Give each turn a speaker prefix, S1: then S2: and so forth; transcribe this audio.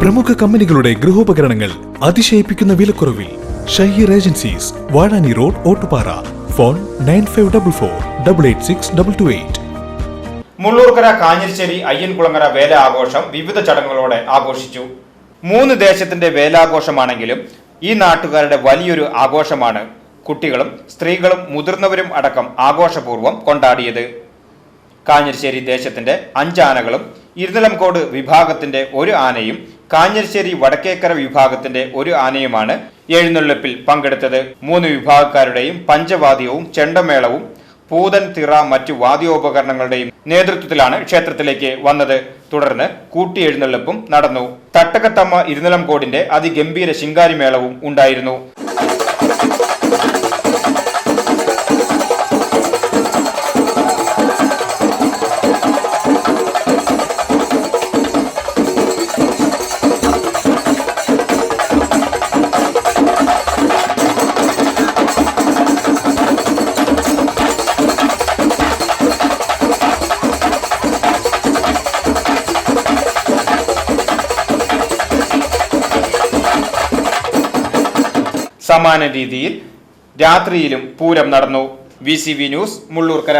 S1: പ്രമുഖ കമ്പനികളുടെ ഗൃഹോപകരണങ്ങൾ അതിശയിപ്പിക്കുന്ന വിലക്കുറവിൽ Shaheer agencies Vazhani road Ottupara. Phone nine five double four double eight six double two eight.
S2: Mullurkara Kanjirassery Ayyankulangara വേല ആഘോഷം വിവിധ ചടങ്ങുകളോടെ ആഘോഷിച്ചു. മൂന്ന് ദേശത്തിന്റെ വേലാഘോഷമാണെങ്കിലും ഈ നാട്ടുകാരുടെ വലിയൊരു ആഘോഷമാണ് കുട്ടികളും സ്ത്രീകളും മുതിർന്നവരും അടക്കം ആഘോഷപൂർവം കൊണ്ടാടിയത്. കാഞ്ഞിരിശ്ശേരി ദേശത്തിന്റെ അഞ്ചാനകളും ഇരുനിലംകോട് വിഭാഗത്തിന്റെ ഒരു ആനയും കാഞ്ഞിരശ്ശേരി വടക്കേക്കര വിഭാഗത്തിന്റെ ഒരു ആനയുമാണ് എഴുന്നള്ളിപ്പിൽ പങ്കെടുത്തത്. മൂന്ന് വിഭാഗക്കാരുടെയും പഞ്ചവാദ്യവും ചെണ്ടമേളവും പൂതൻ തിറ മറ്റു വാദ്യോപകരണങ്ങളുടെയും നേതൃത്വത്തിലാണ് ക്ഷേത്രത്തിലേക്ക് വന്നത്. തുടർന്ന് കൂട്ടിയെഴുന്നള്ളിപ്പും നടന്നു. തട്ടകത്തമ്മ ഇരുനിലംകോടിന്റെ അതിഗംഭീര ശിങ്കാരിമേളവും ഉണ്ടായിരുന്നു. സമാന രീതിയിൽ രാത്രിയിലും പൂരം നടന്നു. V news Mullurkara.